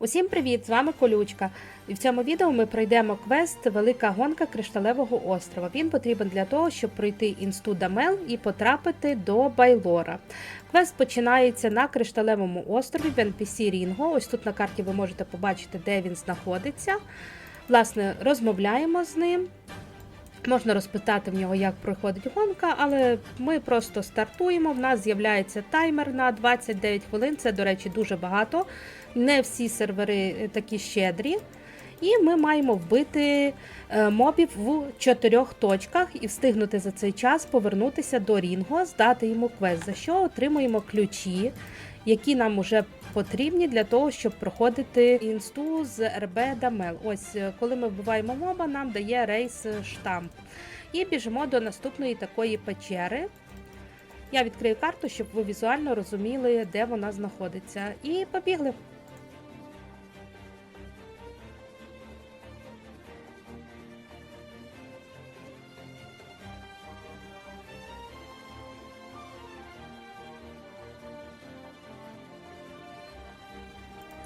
Усім привіт! З вами Колючка. І в цьому відео ми пройдемо квест Велика гонка Кришталевого острова. Він потрібен для того, щоб пройти інсту Дамел і потрапити до Байлора. Квест починається на Кришталевому острові в NPC Рінго. Ось тут на карті ви можете побачити, де він знаходиться. Власне, розмовляємо з ним. Можна розпитати в нього, як проходить гонка, але ми просто стартуємо. В нас з'являється таймер на 29 хвилин. Це, до речі, дуже багато. Не всі сервери такі щедрі. І ми маємо вбити е, мобів в чотирьох точках і встигнути за цей час повернутися до Рінго, здати йому квест, за що отримуємо ключі, які нам вже потрібні для того, щоб проходити інсту з РБ Дамел. Ось е, коли ми вбиваємо моба, нам дає рейс штамп. І біжимо до наступної такої печери. Я відкрию карту, щоб ви візуально розуміли, де вона знаходиться. І побігли.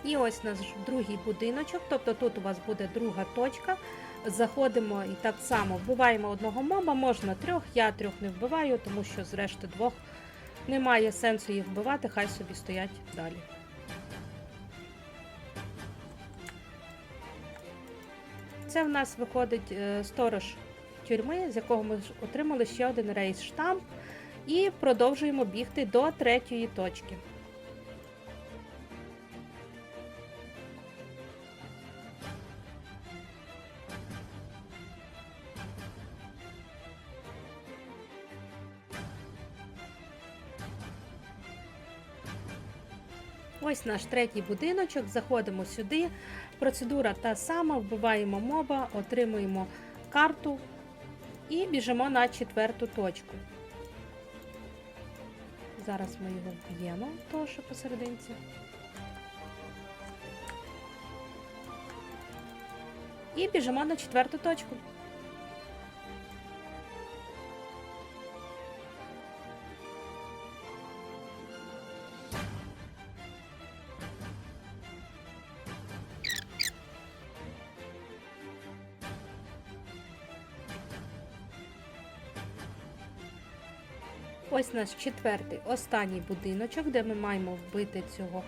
І ось наш другий будиночок, тобто тут у вас буде друга точка. Заходимо і так само вбиваємо одного моба, можна трьох, я трьох не вбиваю, тому що зрешти двох немає сенсу їх вбивати, хай собі стоять далі. Це в нас виходить е, сторож тюрми, з якого ми отримали ще один рейс штамп, і продовжуємо бігти до третьої точки. Ось наш третій будиночок. Заходимо сюди. Процедура та сама, вбиваємо моба, отримуємо карту і біжимо на четверту точку. Зараз ми його вб'ємо, того що посерединці. І біжимо на четверту точку. Ось наш четвертий, останній будиночок, де ми маємо вбити цього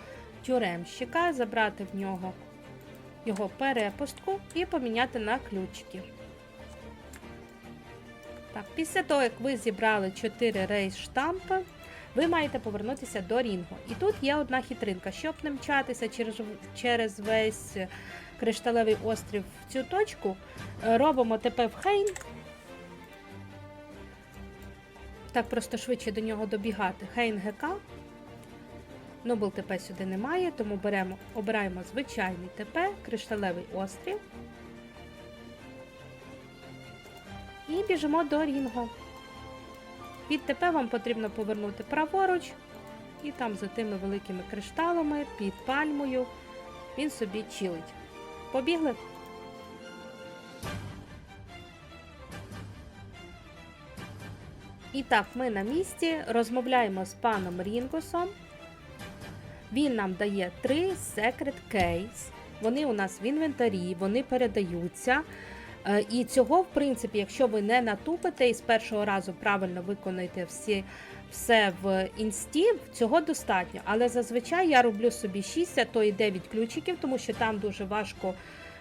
тюремщика, забрати в нього його перепустку і поміняти на ключики. Так, після того, як ви зібрали 4 рейс штампи, ви маєте повернутися до Рінго. І тут є одна хитринка. Щоб не мчатися через, через весь кришталевий острів в цю точку, е, робимо ТП в Хейн. Так просто швидше до нього добігати. Хейн ГК. Нобл ТП сюди немає, тому беремо, обираємо звичайний ТП, кришталевий острів. І біжимо до Рінго. Під ТП вам потрібно повернути праворуч, і там за тими великими кришталами, під пальмою, він собі чилить. Побігли? І так, ми на місці розмовляємо з паном Рінгосом. Він нам дає три Secret Case. Вони у нас в інвентарі, вони передаються. Е, І цього, в принципі, якщо ви не натупите і з першого разу правильно виконаєте всі, все в інсті, цього достатньо. Але зазвичай я роблю собі 6, а то і 9 ключиків, тому що там дуже важко,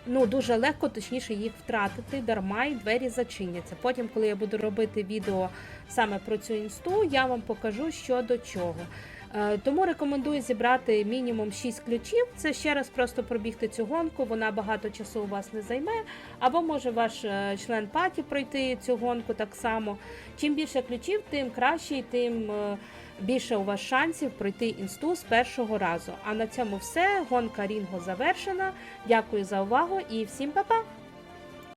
ну дуже легко, точніше, їх втратити дарма і двері зачиняться. Потім, коли я буду робити відео саме про цю інсту, я вам покажу, що до чого. Е, Тому рекомендую зібрати мінімум 6 ключів. Це ще раз просто пробігти цю гонку, вона багато часу у вас не займе. Або може ваш е, член паті пройти цю гонку так само. Чим більше ключів, тим краще тим е, більше у вас шансів пройти інсту з першого разу. А на цьому все. Гонка Рінго завершена. Дякую за увагу і всім па-па!